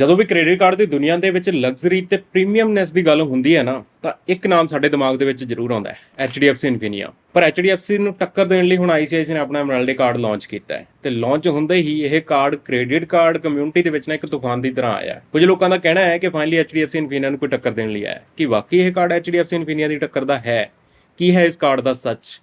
ਜਦੋਂ ਵੀ credit card ਦੀ ਦੁਨੀਆ ਦੇ ਵਿੱਚ ਲਗਜ਼ਰੀ ਤੇ ਪ੍ਰੀਮੀਅਮਨੈਸ ਦੀ ਗੱਲ ਹੁੰਦੀ ਹੈ ਨਾ, ਤਾਂ ਇੱਕ ਨਾਮ ਸਾਡੇ ਦਿਮਾਗ ਦੇ ਵਿੱਚ ਜ਼ਰੂਰ ਆਉਂਦਾ ਹੈ HDFC Infinia ਪਰ HDFC ਨੂੰ ਟੱਕਰ ਦੇਣ ਲਈ ਹੁਣ ICICI ਨੇ ਆਪਣਾ ਐਮਰਲਡ ਕਾਰਡ ਲਾਂਚ ਕੀਤਾ ਹੈ। ਤੇ ਲਾਂਚ ਹੁੰਦੇ ਹੀ ਇਹ ਕਾਰਡ ਕ੍ਰੈਡਿਟ ਕਾਰਡ ਕਮਿਊਨਿਟੀ ਦੇ ਵਿੱਚ ਨਾ ਇੱਕ ਤੂਫਾਨ ਦੀ ਤਰ੍ਹਾਂ ਆਇਆ। ਕੁਝ ਲੋਕਾਂ ਦਾ ਕਹਿਣਾ ਹੈ ਕਿ ਫਾਈਨਲੀ HDFC Infinia ਨੂੰ ਕੋਈ ਟੱਕਰ ਦੇਣ ਲਈ ਆਇਆ ਕਿ ਕੀ ਵਾਕਈ ਇਹ ਕਾਰਡ HDFC Infinia ਦੀ ਟੱਕਰ ਦਾ ਹੈ? ਕੀ ਹੈ ਇਸ ਕਾਰਡ ਦਾ ਸੱਚ?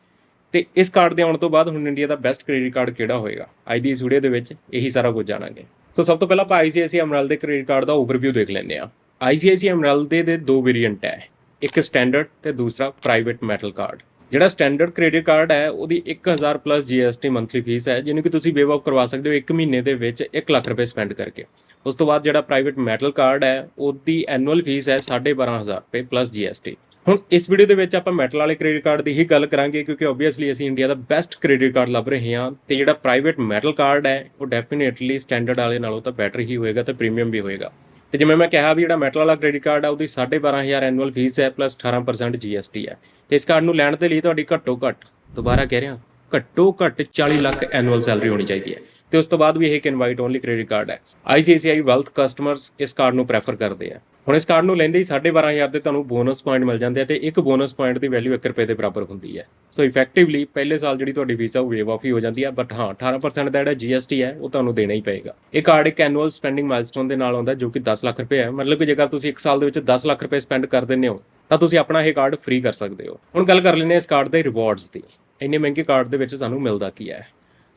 ਤੇ ਇਸ ਕਾਰਡ ਦੇ ਆਉਣ ਤੋਂ ਬਾਅਦ ਹੁਣ ਇੰਡੀਆ ਦਾ ਬੈਸਟ ਕ੍ਰੈਡਿਟ ਕਾਰਡ ਕਿਹੜਾ ਹੋਏਗਾ? ਅੱਜ ਦੀ ਇਸ ਵੀਡੀਓ ਦੇ ਵਿੱਚ ਇਹੀ ਸਾਰਾ ਕੁਝ ਜਾਣਾਂਗੇ। ਸੋ ਸਭ ਤੋਂ ਪਹਿਲਾਂ ਆਪਾਂ ICICI Emerald ਦੇ ਕ੍ਰੈਡਿਟ ਕਾਰਡ ਦਾ ਓਵਰਵਿਊ ਦੇਖ ਲੈਂਦੇ ਹਾਂ। ICICI Emerald ਦੇ ਦੇ ਦੋ ਵੇਰੀਐਂਟ ਹੈ। ਇੱਕ ਸਟੈਂਡਰਡ ਤੇ ਦੂਸਰਾ ਪ੍ਰਾਈਵੇਟ ਮੈਟਲ ਕਾਰਡ ਜਿਹੜਾ ਸਟੈਂਡਰਡ ਕ੍ਰੈਡਿਟ ਕਾਰਡ ਹੈ, ਉਹਦੀ 1000 ਪਲੱਸ GST ਮੰਥਲੀ ਫੀਸ ਹੈ, ਜਿਹਨੂੰ ਕਿ ਤੁਸੀਂ ਵੇਵ ਆਫ ਕਰਵਾ ਸਕਦੇ ਹੋ 1 ਮਹੀਨੇ ਦੇ ਵਿੱਚ 1 ਲੱਖ ਰੁਪਏ ਸਪੈਂਡ ਕਰਕੇ। ਉਸ ਤੋਂ ਬਾਅਦ ਜਿਹੜਾ ਪ੍ਰਾਈਵੇਟ ਮੈਟਲ ਕਾਰਡ ਹੈ, ਉਹਦੀ ਐਨੂਅਲ ਫੀਸ ਹੈ 12500 ਰੁਪਏ ਪਲੱਸ GST ਹੁਣ ਇਸ ਵੀਡੀਓ ਦੇ ਵਿੱਚ ਆਪਾਂ ਮੈਟਲ ਵਾਲੇ ਕ੍ਰੈਡਿਟ ਕਾਰਡ ਦੀ ਹੀ ਗੱਲ ਕਰਾਂਗੇ, ਕਿਉਂਕਿ ਆਬਵੀਅਸਲੀ ਅਸੀਂ ਇੰਡੀਆ ਦਾ ਬੈਸਟ ਕ੍ਰੈਡਿਟ ਕਾਰਡ ਲੱਭ ਰਹੇ ਹਾਂ ਤੇ ਜਿਹੜਾ ਪ੍ਰਾਈਵੇਟ ਮੈਟਲ ਕਾਰਡ ਹੈ, ਉਹ ਡੈਫੀਨੇਟਲੀ ਸਟੈਂਡਰਡ ਵਾਲੇ ਨਾਲੋਂ ਤਾਂ ਬੈਟਰ ਹੀ ਹੋਏਗਾ ਤੇ ਪ੍ਰੀਮੀਅਮ ਵੀ ਹੋਏਗਾ। ਤੇ ਜਿਵੇਂ ਮੈਂ ਕਿਹਾ ਵੀ ਜਿਹੜਾ ਮੈਟਲ ਵਾਲਾ ਕ੍ਰੈਡਿਟ ਕਾਰਡ ਹੈ ਉਹਦੀ 12500 ਐਨੂਅਲ ਫੀਸ ਹੈ ਪਲੱਸ 18% GST ਹੈ। ਤੇ ਇਸ ਕਾਰਡ ਨੂੰ ਲੈਣ ਦੇ ਲਈ ਤੁਹਾਡੀ ਘੱਟੋ ਘੱਟ, ਦੁਬਾਰਾ ਕਹਿ ਰਿਹਾ, ਘੱਟੋ ਘੱਟ 40 ਲੱਖ ਐਨੂਅਲ ਸੈਲਰੀ ਹੋਣੀ ਚਾਹੀਦੀ ਹੈ। ਤੇ ਉਸ ਤੋਂ ਬਾਅਦ ਵੀ ਇਹ ਇੱਕ ਇਨਵਾਈਟ ਓਨਲੀ ਕ੍ਰੈਡਿਟ ਕਾਰਡ ਹੈ। ICICI ਵੈਲਥ ਕਸਟਮਰਸ ਇਸ ਕਾਰਡ ਨੂੰ ਪ੍ਰੈਫਰ ਕਰਦੇ ਆ। ਹੁਣ ਇਸ ਕਾਰਡ ਨੂੰ ਲੈਂਦੇ ਹੀ 12500 ਦੇ ਤੁਹਾਨੂੰ ਬੋਨਸ ਪੁਆਇੰਟ ਮਿਲ ਜਾਂਦੇ ਆ ਤੇ ਇੱਕ ਬੋਨਸ ਪੁਆਇੰਟ ਦੀ ਵੈਲਿਊ 1 ਰੁਪਏ ਦੇ ਬਰਾਬਰ ਹੁੰਦੀ ਹੈ। ਸੋ ਇਫੈਕਟਿਵਲੀ ਪਹਿਲੇ ਸਾਲ ਜਿਹੜੀ ਤੁਹਾਡੀ ਫੀਸ ਉਹ ਵੇਵ ਆਫ ਹੀ ਹੋ ਜਾਂਦੀ ਹੈ ਬਟ ਹਾਂ 18% ਦਾ ਜਿਹੜਾ GST ਹੈ ਉਹ ਤੁਹਾਨੂੰ ਦੇਣਾ ਹੀ ਪਏਗਾ। ਇਹ ਕਾਰਡ ਇੱਕ ਐਨੂਅਲ ਸਪੈਂਡਿੰਗ ਮਾਈਲਸਟੋਨ ਦੇ ਨਾਲ ਆਉਂਦਾ ਜੋ ਕਿ 10 ਲੱਖ ਰੁਪਏ ਹੈ। ਮਤਲਬ ਕਿ ਜੇਕਰ ਤੁਸੀਂ ਇੱਕ ਸਾਲ ਦੇ ਵਿੱਚ 10 ਲੱਖ ਰੁਪਏ ਸਪੈਂਡ ਕਰ ਦਿੰਦੇ ਹੋ, ਤਾਂ ਤੁਸੀਂ ਆਪਣਾ ਇਹ ਕਾਰਡ ਫ੍ਰੀ ਕਰ ਸਕਦੇ ਹੋ। ਹੁਣ ਗੱਲ ਕਰ ਲੈਂਦੇ ਹਾਂ ਇਸ ਕਾਰਡ ਦੇ ਰਿਵਾਰਡਸ ਦੀ। ਇੰਨੇ ਮਹਿੰਗੇ ਕਾਰਡ ਦੇ ਵਿੱਚ ਸਾਨੂੰ ਮਿਲਦਾ ਕੀ ਹੈ?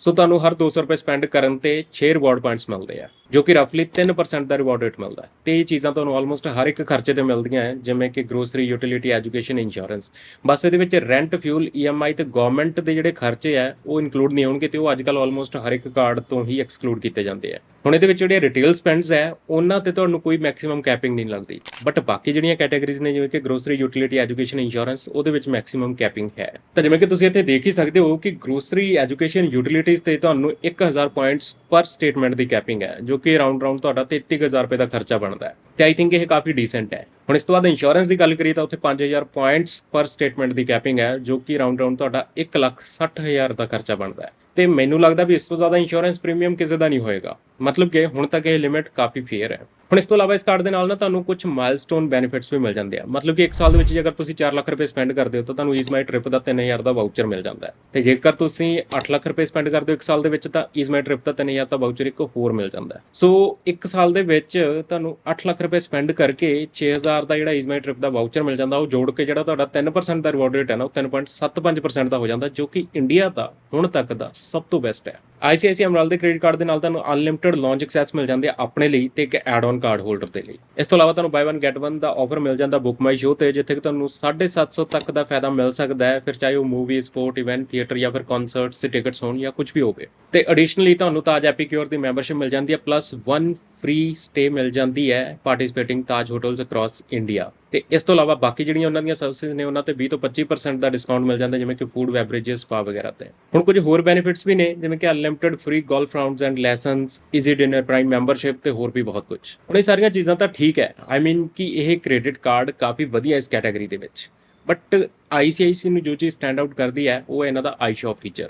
ਸੋ ਤੁਹਾਨੂੰ ਹਰ 200 ਰੁਪਏ ਸਪੈਂਡ ਕਰਨ ਤੇ 6 ਰਿਵਾਰਡ ਪੁਆਇੰਟਸ ਮਿਲਦੇ ਆ, ਜੋ ਕਿ ਰਫਲੀ 3% ਦਾ ਰਿਵਾਰਡ ਰੇਟ ਮਿਲਦਾ ਹੈ। ਤੇ ਇਹ ਚੀਜ਼ਾਂ ਤੁਹਾਨੂੰ ਆਲਮੋਸਟ ਹਰ ਇੱਕ ਖਰਚੇ ਤੇ ਮਿਲਦੀਆਂ ਹੈ, ਜਿਵੇਂ ਕਿ ਗਰੋਸਰੀ ਯੂਟਿਲਿਟੀ ਐਜੂਕੇਸ਼ਨ ਇੰਸ਼ੋਰੈਂਸ ਬਸ ਇਹਦੇ ਵਿੱਚ ਰੈਂਟ ਫਿਊਲ EMI ਤੇ ਗਵਰਨਮੈਂਟ ਦੇ ਜਿਹੜੇ ਖਰਚੇ ਆ, ਉਹ ਇਨਕਲੂਡ ਨਹੀਂ ਹੋਣਗੇ ਤੇ ਉਹ ਅੱਜਕੱਲ ਆਲਮੋਸਟ ਹਰ ਇੱਕ ਕਾਰਡ ਤੋਂ ਹੀ ਐਕਸਕਲੂਡ ਕੀਤੇ ਜਾਂਦੇ ਆ। ਹੁਣ ਇਹਦੇ ਵਿੱਚ ਜਿਹੜੇ ਰਿਟੇਲ ਸਪੈਂਡਸ ਹੈ, ਉਹਨਾਂ ਤੇ ਤੁਹਾਨੂੰ ਕੋਈ ਮੈਕਸਿਮਮ ਕੈਪਿੰਗ ਨਹੀਂ ਲੱਗਦੀ। ਬਟ ਬਾਕੀ ਜਿਹੜੀਆਂ ਕੈਟਾਗਰੀਜ਼ ਨੇ, ਜਿਵੇਂ ਕਿ ਗਰੋਸਰੀ ਯੂਟਿਲਿਟੀ ਐਜੂਕੇਸ਼ਨ ਇੰਸ਼ੋਰੈਂਸ ਉਹਦੇ ਵਿੱਚ ਮੈਕਸਿਮਮ ਕੈਪਿੰਗ ਹੈ। ਤਾਂ ਜਿਵੇਂ ਕਿ ਤੁਸੀਂ ਇੱਥੇ ਦੇਖ ਹੀ ਸਕਦੇ ਹੋ ਕਿ ਗਰੋਸਰੀ ਐਜੂਕੇਸ਼ਨ ਯੂਟਿਲਿਟੀਜ਼ ਤੇ ਤੁਹਾਨੂੰ 1000 ਪੁਆਇੰਟਸ ਪਰ ਸਟੇਟਮੈਂਟ ਦੀ ਕੈਪਿੰਗ ਹੈ, ਜੋ ਕਿ ਅਰਾਊਂਡ ਅਰਾਊਂਡ ਤੁਹਾਡਾ 33000 ਰੁਪਏ ਦਾ ਖਰਚਾ ਬਣਦਾ ਹੈ। ਤੇ ਆਈ ਥਿੰਕ ਇਹ ਕਾਫੀ ਡੀਸੈਂਟ ਹੈ। ਹੁਣ ਇਸ ਤੋਂ ਬਾਅਦ ਇੰਸ਼ੋਰੈਂਸ ਦੀ ਗੱਲ ਕਰੀਏ ਤਾਂ ਉੱਥੇ 5000 ਪੁਆਇੰਟਸ ਪਰ ਸਟੇਟਮੈਂਟ ਦੀ ਕੈਪਿੰਗ ਹੈ, ਜੋ ਕਿ ਅਰਾਊਂਡ ਅਰਾਊਂਡ ਤੁਹਾਡਾ 160000 ਦਾ ਖਰਚਾ ਬਣਦਾ ਹੈ। ਤੇ ਮੈਨੂੰ ਲੱਗਦਾ ਵੀ ਇਸ ਤੋਂ ਜ਼ਿਆਦਾ ਇੰਸ਼ੋਰੈਂਸ ਪ੍ਰੀਮੀਅਮ ਕਿਸੇ ਦਾ ਨਹੀਂ ਹੋਏਗਾ। ਮਤਲਬ ਕਿ ਹੁਣ ਤੱਕ ਇਹ ਲਿਮਿਟ ਕਾਫੀ ਫੇਅਰ ਹੈ। ਹੁਣ ਇਸ ਤੋਂ ਇਲਾਵਾ ਇਸ ਕਾਰਡ ਦੇ ਨਾਲ ਨਾ ਤੁਹਾਨੂੰ ਕੁਝ ਮਾਈਲਸਟੋਨ ਬੈਨੀਫਿਟਸ ਵੀ ਮਿਲ ਜਾਂਦੇ ਆ। ਮਤਲਬ ਕਿ 1 ਸਾਲ ਦੇ ਵਿੱਚ ਜੇਕਰ ਤੁਸੀਂ 4 ਲੱਖ ਰੁਪਏ ਸਪੈਂਡ ਕਰਦੇ ਹੋ ਤਾਂ ਤੁਹਾਨੂੰ ਈਜ਼ ਮਾਈ ਟ੍ਰਿਪ ਦਾ 3000 ਦਾ ਵਾਊਚਰ ਮਿਲ ਜਾਂਦਾ ਹੈ। ਤੇ ਜੇਕਰ ਤੁਸੀਂ 8 ਲੱਖ ਰੁਪਏ ਸਪੈਂਡ ਕਰਦੇ ਹੋ 1 ਸਾਲ ਦੇ ਵਿੱਚ ਤਾਂ ਈਜ਼ ਮਾਈ ਟ੍ਰਿਪ ਦਾ 3000 ਦਾ ਵਾਊਚਰ ਇੱਕ ਹੋਰ ਮਿਲ ਜਾਂਦਾ ਹੈ। ਸੋ 1 ਸਾਲ ਦੇ ਵਿੱਚ ਤੁਹਾਨੂੰ 8 ਲੱਖ ਰੁਪਏ ਸਪੈਂਡ ਕਰਕੇ 6000 ਦਾ ਜਿਹੜਾ ਈਜ਼ ਮਾਈ ਟ੍ਰਿਪ ਦਾ ਵਾਊਚਰ ਮਿਲ ਜਾਂਦਾ, ਉਹ ਜੋੜ ਕੇ ਜਿਹੜਾ ਤੁਹਾਡਾ 3% ਦਾ ਰਿਵਾਰਡ ਰੇਟ ਹੈ ਨਾ, ਉਹ 3.75% ਦਾ ਹੋ ਜਾਂਦਾ, ਜੋ ਕਿ ਇੰਡੀਆ ਦਾ ਹੁਣ ਤੱਕ ਦਾ ਸਭ ਤੋਂ ਬੈਸਟ ਹੈ। ICICI ਅਮਰਾਲ ਦੇ ਕ੍ਰੈਡਿਟ ਕਾਰਡ ਦੇ ਨਾਲ ਤੁਹਾਨੂੰ ਅਨਲਿਮਿਟਿਡ ਲਾਂਚ ਐਕਸੈਸ ਮਿਲ ਜਾਂਦੇ ਆ ਆਪਣੇ ਲਈ ਤੇ ਇੱਕ ਐਡ ਆਨ ਕਾਰਡ ਹੋਲਡਰ ਦੇ ਲਈ। ਇਸ ਤੋਂ ਇਲਾਵਾ ਤੁਹਾਨੂੰ ਬਾਈ 1 ਗੈਟ 1 ਦਾ ਆਫਰ ਮਿਲ ਜਾਂਦਾ ਬੁੱਕ ਮਾਈ ਸ਼ੋ ਤੇ, ਜਿੱਥੇ ਕਿ ਤੁਹਾਨੂੰ 750 ਤੱਕ ਦਾ ਫਾਇਦਾ ਮਿਲ ਸਕਦਾ ਹੈ। ਫਿਰ ਚਾਹੇ ਉਹ ਮੂਵੀ ਸਪੋਰਟ ਇਵੈਂਟ ਥੀਏਟਰ ਜਾਂ ਫਿਰ ਕਨਸਰਟਸ ਦੇ ਟਿਕਟਸ ਹੋਣ ਜਾਂ ਕੁਝ ਵੀ ਹੋਵੇ। ਤੇ ਐਡੀਸ਼ਨਲੀ ਤੁਹਾਨੂੰ ਤਾਜ ਐਪੀਕਿਓਰ ਦੀ ਮੈਂਬਰਸ਼ਿਪ ਮਿਲ ਜਾਂਦੀ ਹੈ ਪਲੱਸ 1 ਫ੍ਰੀ ਸਟੇ ਮਿਲ ਜਾਂਦੀ ਹੈ participating Taj hotels across India ਤੇ ਇਸ ਤੋਂ ਇਲਾਵਾ ਬਾਕੀ ਜਿਹੜੀਆਂ ਉਹਨਾਂ ਦੀਆਂ ਸਰਵਿਸਿਜ਼ ਨੇ, ਉਹਨਾਂ ਤੇ 20 ਤੋਂ 25% ਦਾ ਡਿਸਕਾਊਂਟ ਮਿਲ ਜਾਂਦਾ, ਜਿਵੇਂ ਕਿ ਫੂਡ ਬੈਵਰੇजेस ਸਪਾ ਵਗੈਰਾ ਤੇ। ਹੁਣ ਕੁਝ ਹੋਰ ਬੈਨੀਫਿਟਸ ਵੀ ਨੇ, ਜਿਵੇਂ ਕਿ unlimited free golf rounds and lessons easy diner prime membership ਤੇ ਹੋਰ ਵੀ ਬਹੁਤ ਕੁਝ। ਹੁਣ ਇਹ ਸਾਰੀਆਂ ਚੀਜ਼ਾਂ ਤਾਂ ਠੀਕ ਹੈ। ਆਈ ਮੀਨ ਕਿ ਇਹ ਕ੍ਰੈਡਿਟ ਕਾਰਡ ਕਾਫੀ ਵਧੀਆ ਇਸ ਕੈਟਾਗਰੀ ਦੇ ਵਿੱਚ। ਬਟ ICICI ਨੂੰ ਜੋ ਚੀਜ਼ ਸਟੈਂਡ ਆਊਟ ਕਰਦੀ ਹੈ, ਉਹ ਹੈ ਇਹਨਾਂ ਦਾ ਆਈ ਸ਼ਾਪ ਫੀਚਰ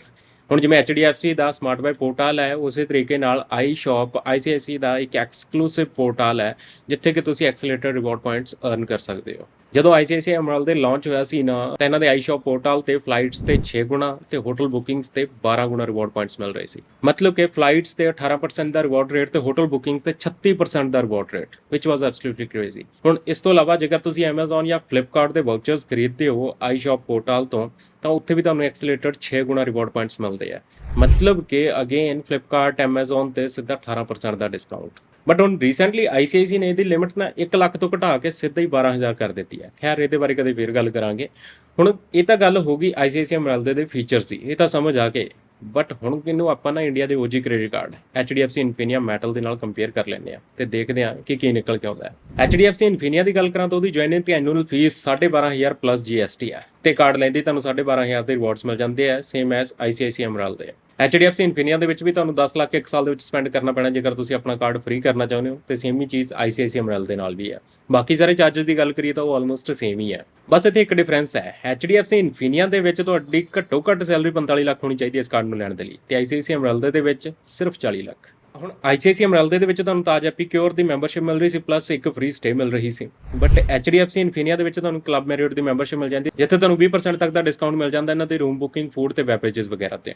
ਹੁਣ ਜਿਵੇਂ HDFC ਦਾ ਸਮਾਰਟ ਬਾਈ ਪੋਰਟਲ ਹੈ, ਉਸੇ ਤਰੀਕੇ ਨਾਲ ਆਈ ਸ਼ਾਪ ICICI ਦਾ ਇੱਕ ਐਕਸਕਲੂਸਿਵ ਪੋਰਟਲ ਹੈ, ਜਿੱਥੇ ਕਿ ਤੁਸੀਂ ਐਕਸਲੇਟਰ ਰਿਵਾਰਡ ਪੁਆਇੰਟਸ ਅਰਨ ਕਰ ਸਕਦੇ ਹੋ। ਜਦੋਂ ICICI Emerald ਦੇ ਲਾਂਚ ਹੋਇਆ ਸੀ ਨਾ, ਤਾਂ ਇਹਨਾਂ ਦੇ ਆਈ ਪੋਰਟਲ ਤੇ ਫਲਾਈਟਸ ਤੇ 6 ਗੁਣਾ ਤੇ ਹੋਟਲ ਬੁਕਿੰਗਸ ਤੇ 12 ਗੁਣਾ ਰਿਵਾਰਡ ਪੁਆਇੰਟਸ ਮਿਲ ਰਹੇ ਸੀ। ਮਤਲਬ ਕਿ ਫਲਾਈਟਸ ਤੇ 18% ਦਾ ਰਿਵਾਰਡ ਰੇਟ ਤੇ ਹੋਟਲ ਬੁਕਿੰਗਸ ਤੇ 36% ਦਾ reward rate which was absolutely crazy ਹੁਣ ਇਸ ਤੋਂ ਇਲਾਵਾ ਜੇਕਰ ਤੁਸੀਂ Amazon ਜਾਂ Flipkart ਦੇ ਵਾਊਚਰਸ ਖਰੀਦਦੇ ਹੋ ਆਈ ਸ਼ਾਪ ਪੋਰਟਲ ਤੋਂ, ਤਾਂ ਉੱਥੇ ਵੀ ਤੁਹਾਨੂੰ ਐਕਸਲੇਟਡ 6 ਗੁਣਾ ਰਿਵਾਰਡ ਪੁਆਇੰਟਸ ਮਿਲਦੇ ਆ। ਮਤਲਬ ਕਿ ਅਗੇਨ Flipkart, Amazon ਤੇ ਸਿੱਧਾ 18% ਦਾ ਡਿਸਕਾਊਂਟ ਬਟ ਹੁਣ ਰੀਸੈਂਟਲੀ ICICI ਨੇ ਇਹਦੀ ਲਿਮਿਟ ਨਾ 1 ਲੱਖ ਤੋਂ ਘਟਾ ਕੇ ਸਿੱਧਾ ਹੀ 12000 ਕਰ ਦਿੱਤੀ ਹੈ। ਖੈਰ, ਇਹਦੇ ਬਾਰੇ ਕਦੇ ਫੇਰ ਗੱਲ ਕਰਾਂਗੇ। ਹੁਣ ਇਹ ਤਾਂ ਗੱਲ ਹੋ ਗਈ ICICI Emerald ਦੇ ਫੀਚਰਸ ਦੀ, ਇਹ ਤਾਂ ਸਮਝ ਆ ਕੇ। ਬਟ ਹੁਣ ਕਿਨੂੰ ਆਪਾਂ ਨਾ ਇੰਡੀਆ ਦੇ OG credit card HDFC Infinia Metal ਦੇ ਨਾਲ ਕੰਪੇਅਰ ਕਰ ਲੈਂਦੇ ਆ ਤੇ ਦੇਖਦੇ ਆ ਕਿ ਕੀ ਨਿਕਲ ਕੇ ਆਉਂਦਾ ਹੈ। HDFC Infinia ਦੀ ਗੱਲ ਕਰਾਂ ਤਾਂ ਉਹਦੀ ਜੁਆਇਨਿੰਗ ਤੇ ਐਨੂਅਲ ਫੀਸ 12500 ਪਲੱਸ GST ਹੈ। ਤੇ ਕਾਰਡ ਲੈਂਦੀ ਤੁਹਾਨੂੰ 12500 ਦੇ ਰਿਵਾਰਡਸ ਮਿਲ ਜਾਂਦੇ ਆ ਸੇਮ ਐਸ ICICI Emerald ਦੇ HDFC Infinia ਦੇ ਵਿੱਚ ਵੀ ਤੁਹਾਨੂੰ 10 ਲੱਖ ਇੱਕ ਸਾਲ ਦੇ ਵਿੱਚ ਸਪੈਂਡ ਕਰਨਾ ਪੈਣਾ, ਜੇਕਰ ਤੁਸੀਂ ਆਪਣਾ ਕਾਰਡ ਫ੍ਰੀ ਕਰਨਾ ਚਾਹੁੰਦੇ ਹੋ, ਤੇ ਸੇਮ ਹੀ ਚੀਜ਼ ICICI Emerald ਦੇ ਨਾਲ ਵੀ ਹੈ। ਬਾਕੀ ਸਾਰੇ ਚਾਰजेस ਦੀ ਗੱਲ ਕਰੀਏ ਤਾਂ ਉਹ ਆਲਮੋਸਟ ਸੇਮ ਹੀ ਹੈ। ਬਸ ਇੱਥੇ ਇੱਕ ਡਿਫਰੈਂਸ ਹੈ HDFC Infinia ਦੇ ਵਿੱਚ ਤੁਹਾਡੀ ਘੱਟੋ ਘੱਟ ਸੈਲਰੀ 45 ਲੱਖ ਹੋਣੀ ਚਾਹੀਦੀ ਹੈ ਇਸ ਕਾਰਡ ਨੂੰ ਲੈਣ ਦੇ ਲਈ, ਤੇ ICICI Emerald ਦੇ ਵਿੱਚ ਸਿਰਫ 40 ਲੱਖ। ਹੁਣ ICICI ਅਮਰਲਦੇ ਦੇ ਵਿੱਚ ਤੁਹਾਨੂੰ ਤਾਜ ਐਪੀਕਿਉਰ ਦੀ ਮੈਂਬਰਸ਼ਿਪ ਮਿਲ ਰਹੀ ਸੀ ਪਲੱਸ ਇੱਕ ਫ੍ਰੀ ਸਟੇ ਮਿਲ ਰਹੀ ਸੀ। ਬਟ HDFC ਇਨਫੀਨੀਆ ਦੇ ਵਿੱਚ ਤੁਹਾਨੂੰ ਕਲੱਬ ਮੈਰੀਅਟ ਦੀ ਮੈਂਬਰਸ਼ਿਪ ਮਿਲ ਜਾਂਦੀ, ਜਿੱਥੇ ਤੁਹਾਨੂੰ 20% ਤੱਕ ਦਾ ਡਿਸਕਾਊਂਟ ਮਿਲ ਜਾਂਦਾ ਇਹਨਾਂ ਦੇ ਰੂਮ ਬੁਕਿੰਗ ਫੂਡ ਤੇ ਬੈਵਰੇजेस ਵਗੈਰਾ ਤੇ।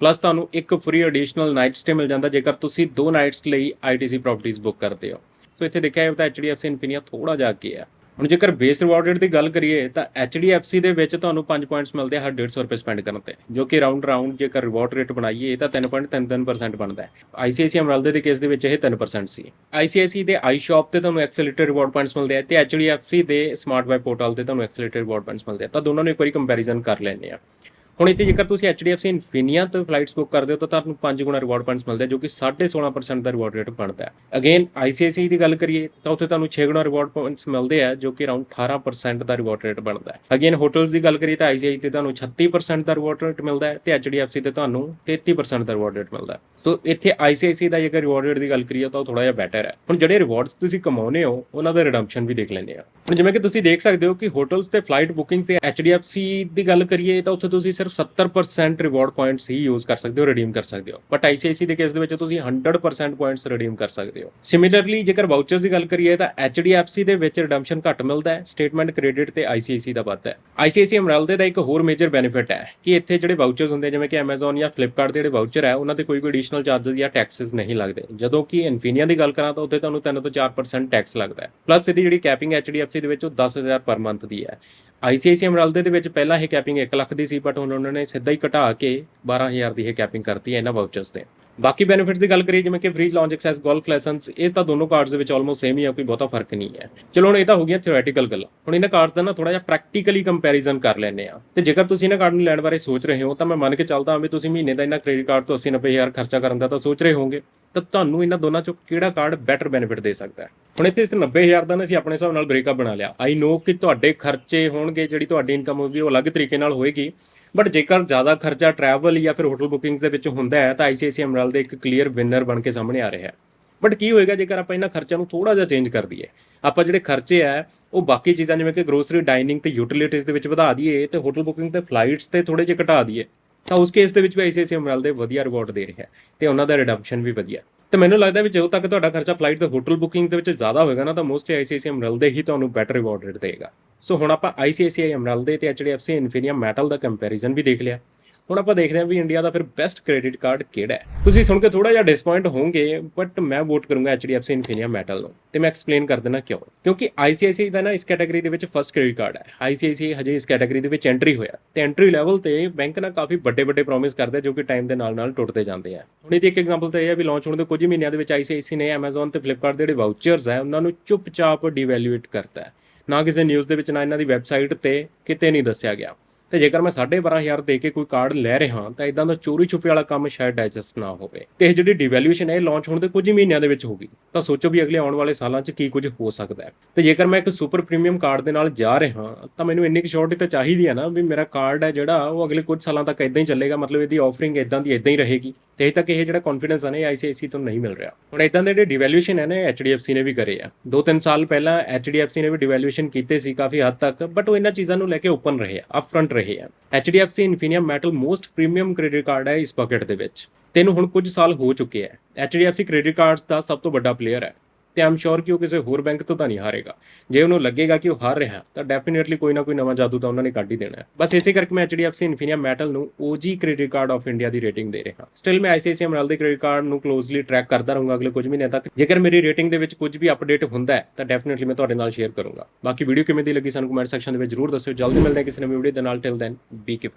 ਪਲੱਸ ਤੁਹਾਨੂੰ ਇੱਕ ਫ੍ਰੀ ਐਡੀਸ਼ਨਲ ਨਾਈਟ ਸਟੇ ਮਿਲ ਜਾਂਦਾ, ਜੇਕਰ ਤੁਸੀਂ ਦੋ ਨਾਈਟਸ ਲਈ ITC ਪ੍ਰਾਪਰਟੀਆਂ ਬੁੱਕ ਕਰਦੇ ਹੋ। ਸੋ ਇੱਥੇ ਦੇਖਿਆ ਜਾਵੇ ਤਾਂ HDFC ਇਨਫੀਨੀਆ ਥੋੜਾ ਜਿਹਾ ਅੱਗੇ ਹੈ ਹੁਣ ਜੇਕਰ ਬੇਸ ਰਿਵਾਰਡ ਰੇਟ ਦੀ ਗੱਲ ਕਰੀਏ, ਤਾਂ HDFC ਦੇ ਵਿੱਚ ਤੁਹਾਨੂੰ 5 ਪੁਆਇੰਟਸ ਮਿਲਦੇ ਆ ਹਰ 150 ਰੁਪਏ ਸਪੈਂਡ ਕਰਨ ਤੇ। ਜੋ ਕਿ ਰਾਉਂਡ ਰਾਉਂਡ ਜੇਕਰ ਰਿਵਾਰਡ ਰੇਟ ਬਣਾਈਏ ਤਾਂ 3.33% ਬਣਦਾ ਹੈ। ICICI ਅਮਰਲਦੇ ਦੇ ਕੇਸ ਦੇ ਵਿੱਚ ਇਹ 3% ਸੀ। ICICI ਦੇ ਆਈ ਸ਼ਾਪ ਤੇ ਤੁਹਾਨੂੰ ਐਕਸੈਲਰੇਟਡ ਰਿਵਾਰਡ ਪੁਆਇੰਟਸ ਮਿਲਦੇ ਆ ਤੇ HDFC ਦੇ ਸਮਾਰਟ ਵੈਬ ਪੋਰਟਲ ਤੇ ਤੁਹਾਨੂੰ ਐਕਸੈਲਰੇਟਡ ਰਿਵਾਰਡ ਪੁਆਇੰਟਸ ਮਿਲਦੇ ਆ। ਤਾਂ ਦੋਨਾਂ ਨੂੰ ਇੱਕ ਵਾਰੀ ਕੰਪੈਰੀਜ਼ਨ ਕਰ ਲੈਂਦੇ ਆ। ਹੁਣ ਇੱਥੇ ਜੇਕਰ ਤੁਸੀਂ HDFC ਇਨਫੀਨੀਆ ਤੋਂ ਫਲਾਈਟਸ ਬੁੱਕ ਕਰਦੇ ਹੋ, ਤਾਂ ਤੁਹਾਨੂੰ 5 ਗੁਣਾ ਰਿਵਾਰਡ ਪੁਆਇੰਟਸ ਮਿਲਦੇ ਜੋ ਕਿ 16.5% ਦਾ ਰਿਵਾਰਡ ਰੇਟ ਬਣਦਾ ਹੈ। ਅਗੇਨ ICICI ਦੀ ਗੱਲ ਕਰੀਏ, ਤਾਂ ਉੱਥੇ ਤੁਹਾਨੂੰ 6 ਗੁਣਾ ਰਿਵਾਰਡ ਪੁਆਇੰਟਸ ਮਿਲਦੇ ਆ, ਜੋ ਕਿ ਅਰਾਊਂਡ 18% ਦਾ ਰਿਵਾਰਡ ਰੇਟ ਬਣਦਾ ਹੈ। ਅਗੇਨ ਹੋਟਲਸ ਦੀ ਗੱਲ ਕਰੀਏ, ਤਾਂ ICICI ਤੇ ਤੁਹਾਨੂੰ 36% ਦਾ ਰਿਵਾਰਡ ਰੇਟ ਮਿਲਦਾ ਹੈ ਤੇ HDFC ਤੇ ਤੁਹਾਨੂੰ 33% ਦਾ ਰਿਵਾਰਡ ਰੇਟ ਮਿਲਦਾ ਹੈ। ਸੋ ਇੱਥੇ ICICI ਦਾ ਜੇਕਰ ਰਿਵਾਰਡ ਰੇਟ ਦੀ ਗੱਲ ਕਰੀਏ ਤਾਂ ਉਹ ਥੋੜਾ ਜਿਹਾ ਬੈਟਰ ਹੈ। ਹੁਣ ਜਿਹੜੇ ਰਿਵਾਰਡਸ ਤੁਸੀਂ ਕਮਾਉਨੇ ਹੋ, ਉਹਨਾਂ ਦਾ ਰਿਡੰਪਸ਼ਨ ਵੀ ਦੇਖ ਲੈਂਦੇ ਆ। ਹੁਣ ਜਿਵੇਂ ਕਿ ਤੁਸੀਂ ਦੇਖ ਸਕਦੇ ਹੋ ਕਿ ਹੋਟਲਸ ਤੇ ਫਲਾਈਟ ਬੁਕਿੰਗ ਤੇ HDFC ਦੀ ਗੱਲ ਕਰੀਏ ਤਾਂ ਉੱਥੇ ਤੁਸੀਂ ਸਿਰਫ 70% ਰਿਵਾਰਡ ਪੁਆਇੰਟਸ ਹੀ ਯੂਜ਼ ਕਰ ਸਕਦੇ ਹੋ ਰਿਡੀਮ ਕਰ ਸਕਦੇ ਹੋ। ਬਟ ICICI ਦੇ ਕੇਸ ਦੇ ਵਿੱਚ ਤੁਸੀਂ 100% ਪੁਆਇੰਟਸ ਰਿਡੀਮ ਕਰ ਸਕਦੇ ਹੋ। ਸਿਮਿਲਰਲੀ ਜੇਕਰ ਵਾਊਚਰਸ ਦੀ ਗੱਲ ਕਰੀਏ ਤਾਂ HDFC ਦੇ ਵਿੱਚ ਰਿਡੰਪਸ਼ਨ ਘੱਟ ਮਿਲਦਾ ਹੈ ਸਟੇਟਮੈਂਟ ਕ੍ਰੈਡਿਟ ਤੇ ICICI ਦਾ ਵੱਧ ਹੈ। ICICI ਅਮਰਲਦੇ ਦਾ ਇੱਕ ਹੋਰ ਮੇਜਰ ਬੈਨੀਫਿਟ ਹੈ ਕਿ ਇੱਥੇ ਜਿਹੜੇ ਵਾਊਚਰਸ ਹੁੰਦੇ ਜਿਵੇਂ ਕਿ Amazon ਜਾਂ Flipkart ਦੇ ਜਿਹੜੇ ਵਾਊਚਰ ਹੈ, ਉਹਨਾਂ ਤੇ ਕੋਈ ਵੀ ਐਡੀਸ਼ਨਲ ਚਾਰजेस ਜਾਂ ਟੈਕਸਸ ਨਹੀਂ ਲੱਗਦੇ। ਜਦੋਂ ਕਿ ਇਨਫੀਨੀਆ ਦੀ ਗੱਲ ਕਰਾਂ ਤਾਂ ਉੱਥੇ ਤੁਹਾਨੂੰ 3 ਤੋਂ 4% ਟੈਕਸ ਲੱਗਦਾ ਹੈ। ਪਲੱਸ ਇਹਦੀ ਜਿਹੜੀ ਕੈਪਿੰਗ HDFC ਦੇ ਵਿੱਚ ਉਹ 10000 ਪਰ ਮੰਥ ਦੀ ਹੈ। ICICI ਅਮਰਲਦੇ ਦੇ ਵਿੱਚ ਪਹਿਲਾਂ ਇਹ ਕੈਪਿੰਗ 1 ਲੱਖ ਦੀ ਸੀ ਬਟ ਹੁਣ ਉਹਨਾਂ ਨੇ ਸਿੱਧਾ ਹੀ ਘਟਾ ਕੇ 12000 ਦੀ ਇਹ ਕੈਪਿੰਗ ਕਰਤੀ ਹੈ ਇਹਨਾਂ ਵਾਊਚਰਸ ਤੇ। ਬਾਕੀ ਬੈਨੀਫਿਟਸ ਦੀ ਗੱਲ ਕਰੀਏ, ਜਿਵੇਂ ਕਿ free lounge access golf lessons ਇਹ ਤਾਂ ਦੋਨੋਂ ਕਾਰਡਸ ਦੇ ਵਿੱਚ ਆਲਮੋਸਟ ਸੇਮ ਹੀ ਆ, ਕੋਈ ਬਹੁਤਾ ਫ਼ਰਕ ਨਹੀਂ ਹੈ। ਚਲੋ ਹੁਣ ਇਹ ਤਾਂ ਹੋ ਗਿਆ ਥਿਓਰੈਟੀਕਲ ਗੱਲਾਂ। ਹੁਣ ਇਹਨਾਂ ਕਾਰਡਸ ਦਾ ਨਾ ਥੋੜਾ ਜਿਹਾ ਪ੍ਰੈਕਟੀਕਲੀ ਕੰਪੈਰੀਜ਼ਨ ਕਰ ਲੈਂਦੇ ਆ ਤੇ ਜੇਕਰ ਤੁਸੀਂ ਇਹਨਾਂ ਕਾਰਡ ਨੂੰ ਲੈਣ ਬਾਰੇ ਸੋਚ ਰਹੇ ਹੋ, ਤਾਂ ਮੈਂ ਮੰਨ ਕੇ ਚੱਲਦਾ ਹਾਂ ਵੀ ਤੁਸੀਂ ਮਹੀਨੇ ਦਾ ਇਹਨਾਂ ਕ੍ਰੈਡਿਟ ਕਾਰਡ ਤੋਂ 80 90000 ਖਰਚਾ ਕਰਨ ਦਾ ਤਾਂ ਸੋਚ ਰਹੇ ਹੋਵੋਗੇ, ਤਾਂ ਤੁਹਾਨੂੰ ਇਹਨਾਂ ਦੋਨਾਂ ਚੋਂ ਕਿਹੜਾ ਕਾਰਡ ਬੈਟਰ ਬੈਨੀਫਿਟ ਦੇ ਸਕਦਾ ਹੈ? ਹੁਣ ਇੱਥੇ ਇਸ 90000 ਦਾ ਨਾ ਅਸੀਂ ਆਪਣੇ ਹਿਸਾਬ ਨਾਲ ਬ੍ਰੇਕਅਪ ਬਣਾ ਲਿਆ। ਆਈ ਨੋ ਕਿ ਤੁਹਾਡੇ ਖਰਚੇ ਹੋਣਗੇ, ਜਿਹੜੀ ਤੁਹਾਡੀ ਇਨਕਮ ਹੋਊਗੀ, ਉਹ ਅਲੱਗ ਤਰੀਕੇ ਨਾਲ ਹੋਏਗੀ। ਬਟ ਜੇਕਰ ਜ਼ਿਆਦਾ ਖਰਚਾ ਟਰੈਵਲ ਜਾਂ ਫਿਰ ਹੋਟਲ ਬੁਕਿੰਗਸ ਦੇ ਵਿੱਚ ਹੁੰਦਾ ਹੈ, ਤਾਂ ICICI ਅਮਰਲ ਦੇ ਇੱਕ ਕਲੀਅਰ ਵਿਨਰ ਬਣ ਕੇ ਸਾਹਮਣੇ ਆ ਰਿਹਾ ਹੈ। ਬਟ ਕੀ ਹੋਏਗਾ ਜੇਕਰ ਆਪਾਂ ਇਹਨਾਂ ਖਰਚਿਆਂ ਨੂੰ ਥੋੜਾ ਜਿਹਾ ਚੇਂਜ ਕਰ ਦਈਏ? ਆਪਾਂ ਜਿਹੜੇ ਖਰਚੇ ਆ, ਉਹ ਬਾਕੀ ਚੀਜ਼ਾਂ ਜਿਵੇਂ ਕਿ ਗਰੋਸਰੀ ਡਾਈਨਿੰਗ ਤੇ ਯੂਟਿਲਿਟੀਜ਼ ਦੇ ਵਿੱਚ ਵਧਾ ਦਈਏ ਤੇ ਹੋਟਲ ਬੁਕਿੰਗ ਤੇ ਫਲਾਈਟਸ ਤੇ ਥੋੜੇ ਜਿਹਾ ਘਟਾ ਦਈਏ, ਤਾਂ ਉਸ ਕੇਸ ਦੇ ਵਿੱਚ ਵੀ ICICI ਅਮਰਲ ਦੇ ਵਧੀਆ ਰਿਵਾਰਡ ਦੇ ਰਿਹਾ ਹੈ ਤੇ ਉਹਨਾਂ ਦਾ ਰਿਡੰਪਸ਼ਨ ਵੀ ਵਧੀਆ ਤੇ ਮੈਨੂੰ ਲੱਗਦਾ ਵੀ ਜਦੋਂ ਤੱਕ ਤੁਹਾਡਾ ਖਰਚਾ ਫਲਾਈਟ ਤੇ ਹੋਟਲ ਬੁਕਿੰਗ ਦੇ ਵਿੱਚ ਜ਼ਿਆਦਾ ਹੋਏਗਾ ਨਾ, ਤਾਂ ਮੋਸਟਲੀ ICICI ਅਮਰਲ ਦੇ ਹੀ ਤੁਹਾਨੂੰ ਬੈਟਰ ਰਿਵਾਰਡ ਰੇਟ ਦੇਗਾ। ਸੋ ਹੁਣ ਆਪਾਂ ICICI ਅਮਰਲ ਦੇ ਤੇ HDFC ਇਨਫੀਨੀਆ ਮੈਟਲ ਦਾ ਕੰਪੈਰੀਜ਼ਨ ਵੀ ਦੇਖ ਲਿਆ। ਹੁਣ ਆਪਾਂ ਦੇਖਦੇ ਹਾਂ ਵੀ ਇੰਡੀਆ ਦਾ ਫਿਰ ਬੈਸਟ ਕ੍ਰੈਡਿਟ ਕਾਰਡ ਕਿਹੜਾ ਹੈ। ਤੁਸੀਂ ਸੁਣ ਕੇ ਥੋੜਾ ਜਿਹਾ ਡਿਸਪਾਇੰਟ ਹੋਵੋਗੇ ਬਟ ਮੈਂ ਵੋਟ ਕਰੂੰਗਾ HDFC ਇਨਫੀਨੀਆ ਮੈਟਲ ਨੂੰ। ਤੇ ਮੈਂ ਐਕਸਪਲੇਨ ਕਰ ਦਿੰਦਾ ਕਿਉਂ। ਕਿਉਂਕਿ ICICI ਦਾ ਨਾ ਇਸ ਕੈਟਾਗਰੀ ਦੇ ਵਿੱਚ ਫਰਸਟ ਕ੍ਰੈਡਿਟ ਕਾਰਡ ਹੈ। ICICI ਹਜੇ ਇਸ ਕੈਟਾਗਰੀ ਦੇ ਵਿੱਚ ਐਂਟਰੀ ਹੋਇਆ ਤੇ ਐਂਟਰੀ ਲੈਵਲ ਤੇ ਬੈਂਕ ਨਾ ਕਾਫੀ ਵੱਡੇ ਵੱਡੇ ਪ੍ਰੋਮਿਸ ਕਰਦੇ ਜੋ ਕਿ ਟਾਈਮ ਦੇ ਨਾਲ ਨਾਲ ਟੁੱਟਦੇ ਜਾਂਦੇ ਆ। ਹੁਣ ਇਹਦੀ ਇੱਕ ਐਗਜ਼ਾਮਪਲ ਤਾਂ ਇਹ ਹੈ ਵੀ ਲਾਂਚ ਹੋਣ ਦੇ ਕੁਝ ਮਹੀਨਿਆਂ ਦੇ ਵਿੱਚ ICICI ਨੇ Amazon ਤੇ Flipkart ਦੇ ਜਿਹੜੇ ਵਾਊਚਰਸ ਹੈ, ਉਹਨਾਂ ਨੂੰ ਚੁੱਪਚਾਪ ਡੀਵੈਲੂਏਟ ਕਰਤਾ ਹੈ। ਨਾ ਕਿਸੇ ਨਿਊਜ਼ ਦੇ ਵਿੱਚ, ਨਾ ਇਹਨਾਂ ਦੀ ਵੈਬਸਾਈਟ ਤੇ ਕਿਤੇ ਨਹੀਂ ਦੱਸਿਆ ਗਿਆ। ਤੇ ਜੇਕਰ ਮੈਂ 12500 ਦੇ ਕੇ ਕੋਈ ਕਾਰਡ ਲੈ ਰਿਹਾ ਤਾਂ ਇਦਾਂ ਦਾ ਚੋਰੀ ਛੁਪੇ ਵਾਲਾ ਕੰਮ ਸ਼ਾਇਦ ਡਾਈਜੈਸਟ ਨਾ ਹੋਵੇ। ਤੇ ਇਹ ਜਿਹੜੀ ਡਿਵੈਲੂਏਸ਼ਨ ਹੈ ਲਾਂਚ ਹੋਣ ਦੇ ਕੁਝ ਹੀ ਮਹੀਨਿਆਂ ਦੇ ਵਿੱਚ ਹੋਗੀ ਤਾਂ ਸੋਚੋ ਵੀ ਅਗਲੇ ਆਉਣ ਵਾਲੇ ਸਾਲਾਂ 'ਚ ਕੀ ਕੁਝ ਹੋ ਸਕਦਾ ਹੈ। ਤੇ ਜੇਕਰ ਮੈਂ ਇੱਕ ਸੁਪਰ ਪ੍ਰੀਮੀਅਮ ਕਾਰਡ ਦੇ ਨਾਲ ਜਾ ਰਿਹਾ ਤਾਂ ਮੈਨੂੰ ਇੰਨੀ ਕੁ ਸ਼ੋਰਟੀ ਤਾਂ ਚਾਹੀਦੀ ਹੈ ਨਾ ਵੀ ਮੇਰਾ ਕਾਰਡ ਹੈ ਜਿਹੜਾ, ਉਹ ਅਗਲੇ ਕੁਝ ਸਾਲਾਂ ਤੱਕ ਇਦਾਂ ਹੀ ਚੱਲੇਗਾ। ਮਤਲਬ ਇਹਦੀ ਆਫਰਿੰਗ ਇਦਾਂ ਦੀ ਇਦਾਂ ਹੀ ਰਹੇਗੀ। ਤੇ ਅਜੇ ਤੱਕ ਇਹ ਜਿਹੜਾ ਕੌਨਫੀਡੈਂਸ ਹੈ ਨਾ, ਇਹ ICICI ਤੋਂ ਨਹੀਂ ਮਿਲ ਰਿਹਾ। ਹੁਣ ਇਦਾਂ ਦੇ ਜਿਹੜੇ ਡਿਵੈਲੂਏਸ਼ਨ ਹੈ ਨਾ, ਇਹ HDFC ਨੇ ਵੀ ਕਰੇ ਆ। ਦੋ ਤਿੰਨ ਸਾਲ ਪਹਿਲਾਂ HDFC ਨੇ ਵੀ ਡਿਵੈਲੂਏਸ਼ਨ ਕੀਤੇ ਸੀ, ਕਾਫੀ ਹੱਦ ਤੱਕ ਬਟ ਉਹ ਇਹਨਾਂ ਚੀਜ਼ਾਂ ਨੂੰ ਲੈ ਕੇ ਓਪਨ ਰਹੇ ਆ ਅਪਫਰੰਟ ਰਹੇ ਆ। HDFC Infinia metal most premium credit card ਹੈ ਇਸ ਬਕਟ ਦੇ ਵਿੱਚ। ਤੈਨੂੰ ਹੁਣ ਕੁਝ ਸਾਲ ਹੋ ਚੁੱਕੇ ਹੈ HDFC ਕ੍ਰੈਡਿਟ ਕਾਰਡਸ ਦਾ ਸਭ ਤੋਂ ਵੱਡਾ ਪਲੇਅਰ ਹੈ ਤੇ ਆਮ ਸ਼ੋਰ ਕਿ ਉਹ ਕਿਸੇ ਹੋਰ ਬੈਂਕ ਤੋਂ ਤਾਂ ਨਹੀਂ ਹਾਰੇਗਾ। ਜੇ ਉਹਨੂੰ ਲੱਗੇਗਾ ਕਿ ਉਹ ਹਾਰ ਰਿਹਾ, ਤਾਂ ਡੈਫੀਨਿਟਲੀ ਕੋਈ ਨਾ ਕੋਈ ਨਵਾਂ ਜਾਦੂ ਤਾਂ ਉਹਨਾਂ ਨੇ ਕੱਢ ਹੀ ਦੇਣਾ ਹੈ। ਬਸ ਇਸੇ ਕਰਕੇ ਮੈਂ HDFC ਇਨਫੀਨੀਆ ਮੈਟਲ ਨੂੰ OG credit card of India the rating ਦੇ ਰਿਹਾ। ਸਟਿਲ ਮੈਂ ICICI ਅਮਰਲ ਦੇ ਕ੍ਰੈਡਿਟ ਕਾਰਡ ਨੂੰ ਕਲੋਜ਼ਲੀ ਟਰੈਕ ਕਰਦਾ ਰਹੂੰਗਾ ਅਗਲੇ ਕੁਝ ਮਹੀਨਿਆਂ ਤੱਕ। ਜੇਕਰ ਮੇਰੀ ਰੇਟਿੰਗ ਦੇ ਵਿੱਚ ਕੁਝ ਵੀ ਅਪਡੇਟ ਹੁੰਦਾ ਹੈ, ਤਾਂ ਡੈਫੀਨਿਟਲੀ ਮੈਂ ਤੁਹਾਡੇ ਨਾਲ ਸ਼ੇਅਰ ਕਰੂੰਗਾ। ਬਾਕੀ ਵੀਡੀਓ ਕਿਵੇਂ ਦੀ ਲੱਗੀ ਸਾਨੂੰ ਕਮੈਂਟ ਸੈਕਸ਼ਨ ਦੇ ਵਿੱਚ ਜਰੂਰ ਦੱਸਿਓ। ਜਲਦੀ ਮਿਲਦੇ ਹਾਂ ਕਿਸੇ ਨਵੀਂ ਵੀਡੀਓ ਦੇ ਨਾਲ। ਟਿਲ ਦੈਨ ਬੀ ਕੇ